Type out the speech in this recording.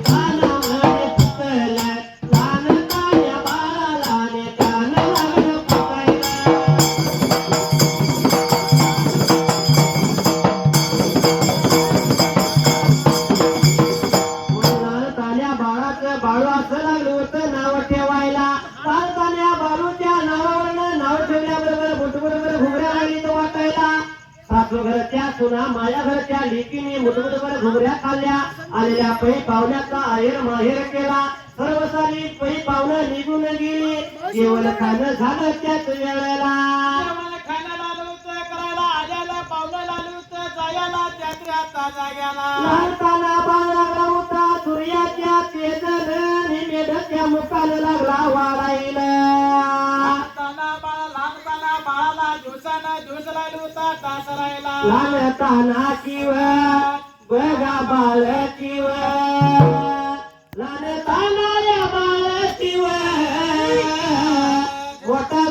Bye. घरच्या सुना माझ्या घरच्या लेकीने मुठमुठभर घुगऱ्या खाल्ल्या. आलेल्या पै पाहुण्याचा आहेर माहेर केला. सर्व सारी पै पाहुणं निघून गेली. जेवण खाणं झालं त्याच वेळेला. बाळ लागला होता सूर्याच्या तेजन मेढच्या मुखाला लागला वाढायला. दिवसाना दिवस लालूचा तास राहिला लालताना किव बघा बाळ किव लालताना या किव मोठा